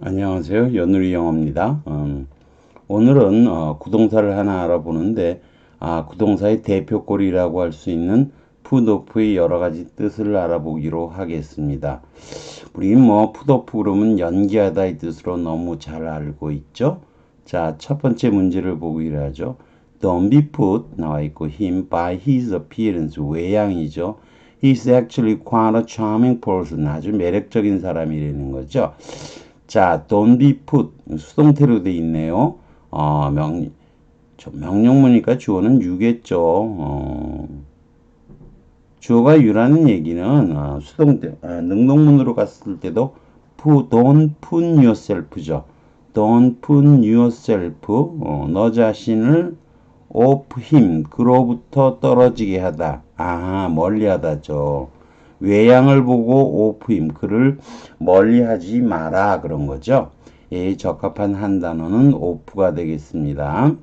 안녕하세요. 연우리 영어입니다. 음, 오늘은 어, 구동사를 하나 알아보는데 아, 구동사의 대표꼴이라고 할 수 있는 푸드오프의 여러 가지 뜻을 알아보기로 하겠습니다. 우리 뭐 푸드오프 그러면 연기하다의 뜻으로 너무 잘 알고 있죠. 자, 첫 번째 문제를 보기로 하죠. Don't be put 나와 있고 him by his appearance 외양이죠. He's actually quite a charming person. 아주 매력적인 사람이라는 거죠. 자, don't be put 수동태로 돼 있네요. 어, 명, 저 명령문이니까 주어는 유겠죠. 어, 주어가 유라는 얘기는 어, 수동태, 아, 능동문으로 갔을 때도 put, don't put yourself죠. don't put yourself, 어, 너 자신을 off him, 그로부터 떨어지게 하다. 아, 멀리 하다죠. 외양을 보고 off him, 그를 멀리 하지 마라. 그런 거죠. 예, 적합한 한 단어는 off가 되겠습니다.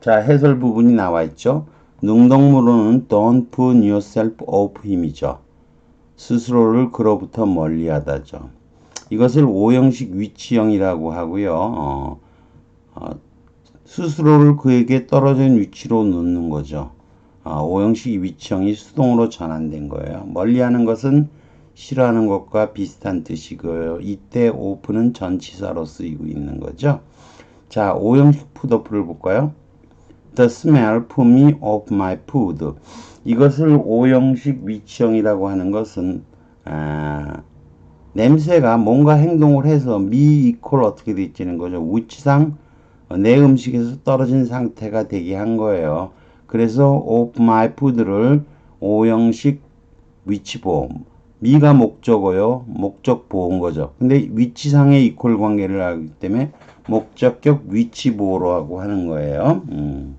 자, 해설 부분이 나와 있죠. 능동문으로는 don't put yourself off him이죠. 스스로를 그로부터 멀리 하다죠. 이것을 오형식 위치형이라고 하고요. 어, 어, 스스로를 그에게 떨어진 위치로 놓는 거죠. 어, 오형식 위치형이 수동으로 전환된 거예요. 멀리하는 것은 싫어하는 것과 비슷한 뜻이고요. 이때 오프는 전치사로 쓰이고 있는 거죠. 자, 오형식 푸드오프를 볼까요? The smell me off my food. 이것을 오형식 위치형이라고 하는 것은 아, 냄새가 뭔가 행동을 해서 미 이퀄 어떻게 되지는 거죠. 위치상 내 음식에서 떨어진 상태가 되게 한 거예요. 그래서 off my food를 오형식 위치 보호. 미가 목적어요. 목적 보호인 거죠. 근데 위치상의 이퀄 관계를 하기 때문에 목적격 위치 보호라고 하는 거예요. 음.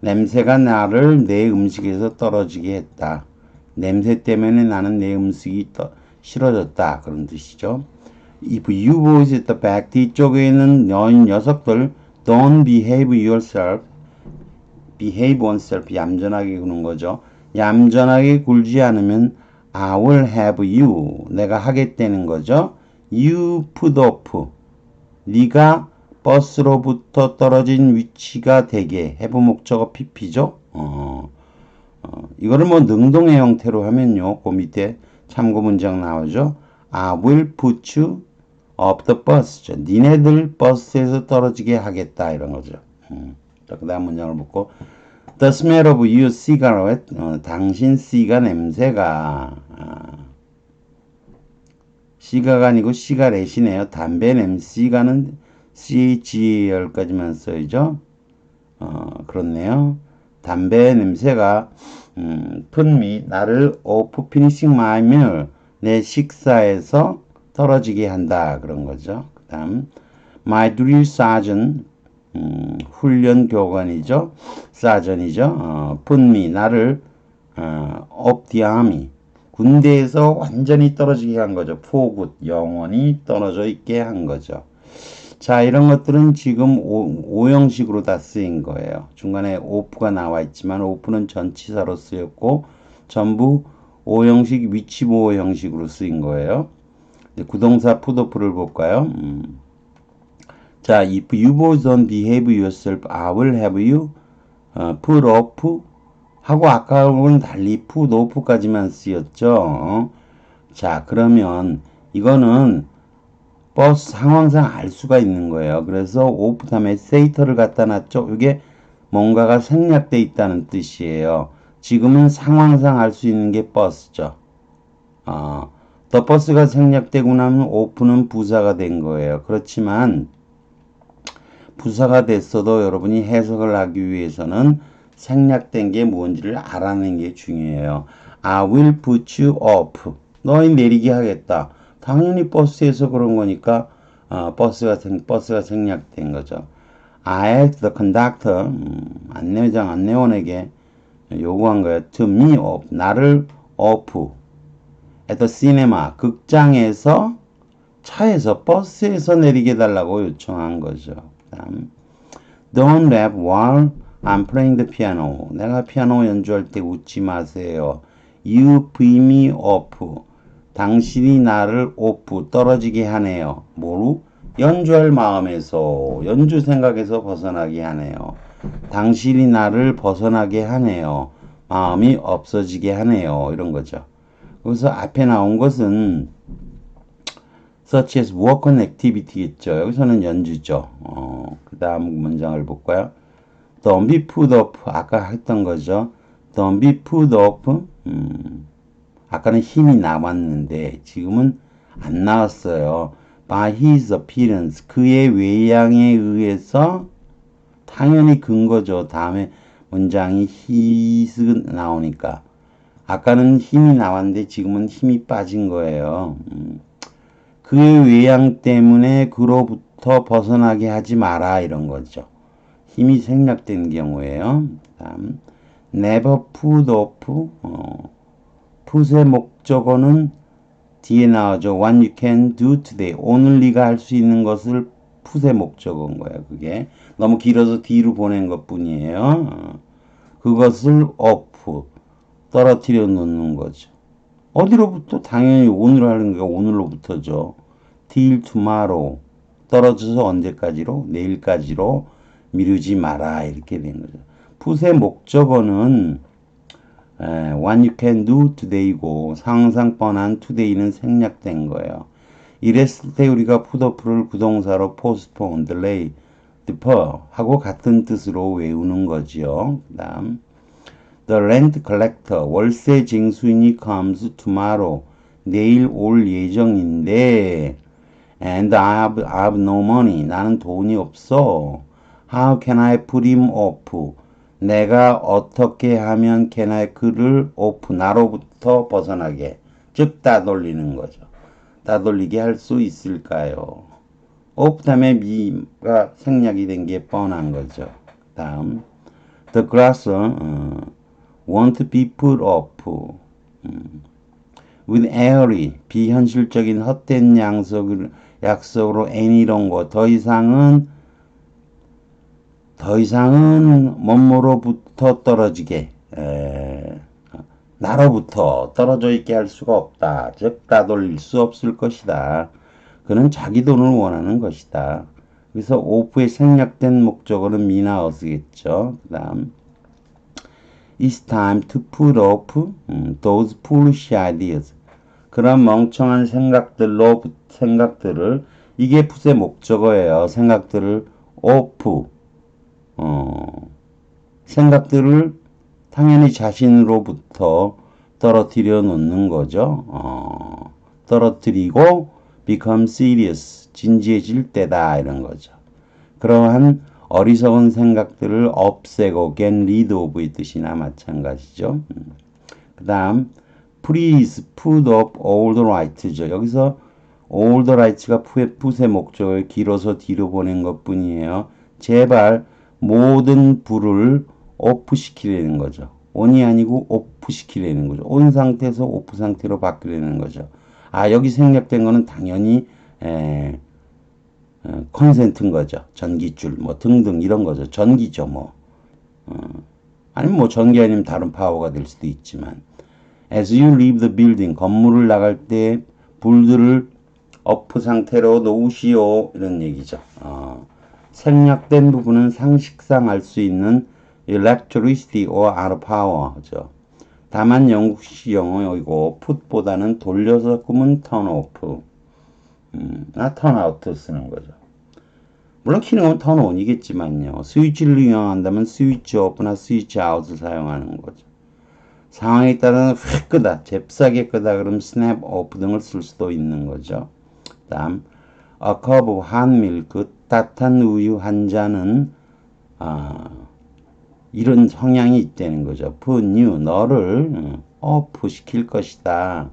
냄새가 나를 내 음식에서 떨어지게 했다. 냄새 때문에 나는 내 음식이 떠, 싫어졌다. 그런 뜻이죠. If you boys at the back 뒤쪽에 있는 여인 녀석들 don't behave yourself behave oneself 얌전하게 구는 거죠. 얌전하게 굴지 않으면 I will have you 내가 하겠다는 거죠. You put up 네가 버스로부터 떨어진 위치가 되게 해부 목적어 PP죠. 어, 어, 이거를 뭐 능동의 형태로 하면요. 그 밑에 참고 문장 나오죠. I will put you up the bus죠. 니네들 버스에서 떨어지게 하겠다 이런 거죠. 음. 그 다음 문장을 보고 The smell of your cigarette 어, 당신 시가 냄새가 아, 시가가 아니고 시가렛이네요. 담배 냄새가는 CGL까지만 써야죠. 어, 그렇네요. 담배 냄새가 음, 푼미 나를 오프 피니싱 마이밀 내 식사에서 떨어지게 한다 그런 거죠. 그 다음 my drill sergeant 음, 훈련 교관이죠. 사전이죠. 어, 푼미 나를 어, army 군대에서 완전히 떨어지게 한 거죠. 포굿 영원히 떨어져 있게 한 거죠. 자, 이런 것들은 지금 오, 형식으로 다 쓰인 거예요. 중간에 오프가 나와 있지만 오프는 전치사로 쓰였고 전부 오형식 위치보호 형식으로 쓰인 거예요. 구동사 푸드오프를 볼까요? 음. 자, if you both don't behave yourself, I will have you 어, put off 하고 아까하고는 달리 put off까지만 쓰였죠. 자, 그러면 이거는 버스 상황상 알 수가 있는 거예요. 그래서 오프 다음에 세이터를 갖다 놨죠. 이게 뭔가가 생략돼 있다는 뜻이에요. 지금은 상황상 알 수 있는 게 버스죠. 어, 더 버스가 생략되고 나면 오프는 부사가 된 거예요. 그렇지만 부사가 됐어도 여러분이 해석을 하기 위해서는 생략된 게 뭔지를 알아내는 게 중요해요. I will put you off. 너희 내리게 하겠다. 당연히 버스에서 그런 거니까 어, 버스가 생, 버스가 생략된 거죠. I asked the conductor 음, 안내장 안내원에게 요구한 거예요. To me off 나를 off at the cinema 극장에서 차에서 버스에서 내리게 달라고 요청한 거죠. 그다음 Don't laugh while I'm playing the piano. 내가 피아노 연주할 때 웃지 마세요. You put me off. 당신이 나를 오프 떨어지게 하네요. 뭐로? 연주할 마음에서 연주 생각에서 벗어나게 하네요. 당신이 나를 벗어나게 하네요. 마음이 없어지게 하네요. 이런 거죠. 그래서 앞에 나온 것은 such as work on activity겠죠. 여기서는 연주죠. 어, 그 다음 문장을 볼까요? Don't be put off. 아까 했던 거죠. Don't be put off. 음, 아까는 힘이 남았는데 지금은 안 나왔어요. By his appearance. 그의 외양에 의해서 당연히 근거죠. 다음에 문장이 his 나오니까. 아까는 힘이 나왔는데 지금은 힘이 빠진 거예요. 음. 그의 외양 때문에 그로부터 벗어나게 하지 마라 이런 거죠. 힘이 생략된 경우에요. 다음 never put off 어, put의 목적어는 뒤에 나오죠. What you can do today. 오늘 네가 할 수 있는 것을 put의 목적어인 거예요. 그게 너무 길어서 뒤로 보낸 것 뿐이에요. 어, 그것을 off 떨어뜨려 놓는 거죠. 어디로부터? 당연히 오늘 하는 게 오늘로부터죠. till tomorrow. 떨어져서 언제까지로? 내일까지로 미루지 마라. 이렇게 된 거죠. 풋의 목적어는 에, what you can do today고 상상 뻔한 today는 생략된 거예요. 이랬을 때 우리가 풋어프를 부동사로 postpone, delay, defer 하고 같은 뜻으로 외우는 거지요. 그 다음 The rent collector, 월세 징수인이 comes tomorrow. 내일 올 예정인데, and I have, I have no money. 나는 돈이 없어. How can I put him off? 내가 어떻게 하면 can I 그를 off, 나로부터 벗어나게. 즉, 따돌리는 거죠. 따돌리게 할 수 있을까요? off 다음에 미가 생략이 된 게 뻔한 거죠. 다음. The grass, 어, want to be put off. 음. with airy, 비현실적인 헛된 약속을, 약속으로 any 이런 거. 더 이상은, 더 이상은 몸으로부터 떨어지게, 에, 나로부터 떨어져 있게 할 수가 없다. 즉, 따돌릴 수 없을 것이다. 그는 자기 돈을 원하는 것이다. 그래서 오프에 생략된 목적어는 미나 어스겠죠. 그 다음. It's time to put off 음, those foolish ideas. 그런 멍청한 생각들로 생각들을 이게 풋의 목적어예요. 생각들을 off 어, 생각들을 당연히 자신으로부터 떨어뜨려 놓는 거죠. 어, 떨어뜨리고 become serious 진지해질 때다 이런 거죠. 그러한 어리석은 생각들을 없애고 get rid of의 뜻이나 마찬가지죠. 음. 그 다음 please put up all the rights죠. 여기서 all the rights가 풋의 목적을 길어서 뒤로 보낸 것 뿐이에요. 제발 모든 불을 오프 시키려는 거죠. on이 아니고 오프 시키려는 거죠. 온 상태에서 오프 상태로 바뀌려는 거죠. 아 여기 생략된 거는 당연히 에, 어, 컨센트인 거죠. 전기줄 뭐 등등 이런 거죠. 전기죠 뭐. 어, 아니면 뭐 전기 아니면 다른 파워가 될 수도 있지만 as you leave the building 건물을 나갈 때 불들을 어프 상태로 놓으시오 이런 얘기죠. 어, 생략된 부분은 상식상 알 수 있는 electricity or out power죠. 다만 영국식 영어이고 put보다는 돌려서 꾸면 turn off 음, 나 turn out 쓰는 거죠. 물론 키는 on이겠지만요. 스위치를 이용한다면 스위치 off나 스위치 out을 사용하는 거죠. 상황에 따라서 휙 끄다, 잽싸게 끄다 그럼 snap off 등을 쓸 수도 있는 거죠. 다음 a cup of hot milk, 따뜻한 우유 한 잔은 아, 이런 성향이 있다는 거죠. put you, 너를 off 시킬 것이다.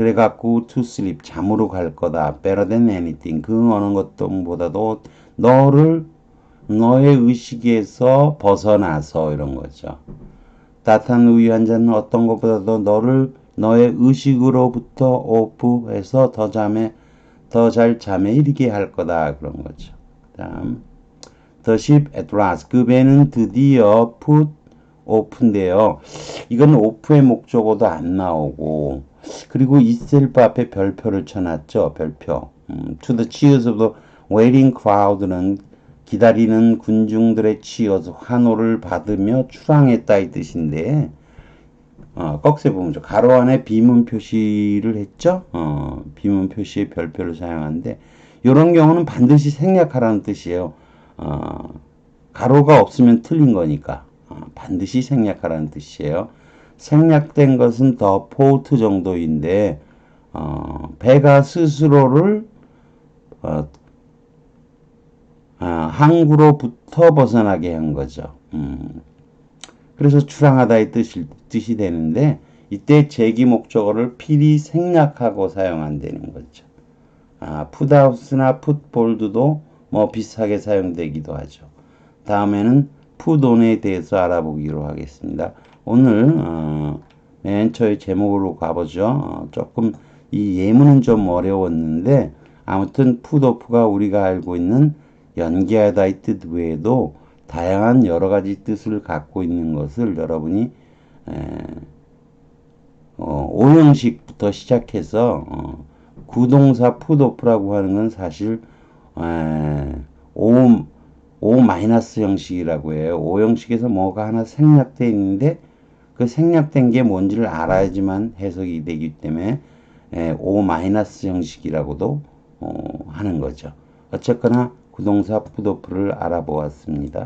그래갖고 sleep, 잠으로 갈 거다. better than anything, 그 어느 것보다도 너를 너의 의식에서 벗어나서 이런 거죠. 따뜻한 우유 한 잔은 어떤 것보다도 너를 너의 의식으로부터 오프해서 더 잠에 더 잘 잠에 이르게 할 거다 그런 거죠. 다음 The ship at last 그 배는 드디어 put off인데요. 이건 오프의 목적어도 안 나오고 그리고 itself 앞에 별표를 쳐놨죠. 별표. 음, to the cheers of the waiting crowd는 기다리는 군중들의 치어서 환호를 받으며 출항했다 이 뜻인데 어, 꺽쇠 보면 죠 가로 안에 비문 표시를 했죠. 어, 비문 표시에 별표를 사용하는데 이런 경우는 반드시 생략하라는 뜻이에요. 어, 가로가 없으면 틀린 거니까 어, 반드시 생략하라는 뜻이에요. 생략된 것은 더 포트 정도인데 어, 배가 스스로를 어, 아, 항구로부터 벗어나게 한 거죠. 음. 그래서 출항하다의 뜻이, 뜻이 되는데 이때 제기 목적어를 필히 생략하고 사용한다는 거죠. 아, 풋아웃이나 풋볼드도 뭐 비슷하게 사용되기도 하죠. 다음에는 풋온에 대해서 알아보기로 하겠습니다. 오늘 어, 맨 처의 제목으로 가보죠. 어, 조금 이 예문은 좀 어려웠는데 아무튼 풋오프가 우리가 알고 있는 연기하다의 뜻 외에도 다양한 여러 가지 뜻을 갖고 있는 것을 여러분이 에, 어, 오형식부터 시작해서 어, 구동사 풋오프라고 하는 건 사실 에, 오, 오 마이너스 형식이라고 해요. 오 형식에서 뭐가 하나 생략되어 있는데 그 생략된 게 뭔지를 알아야지만 해석이 되기 때문에 에, 오 마이너스 형식이라고도 어, 하는 거죠. 어쨌거나 구동사 풋오프를 알아보았습니다.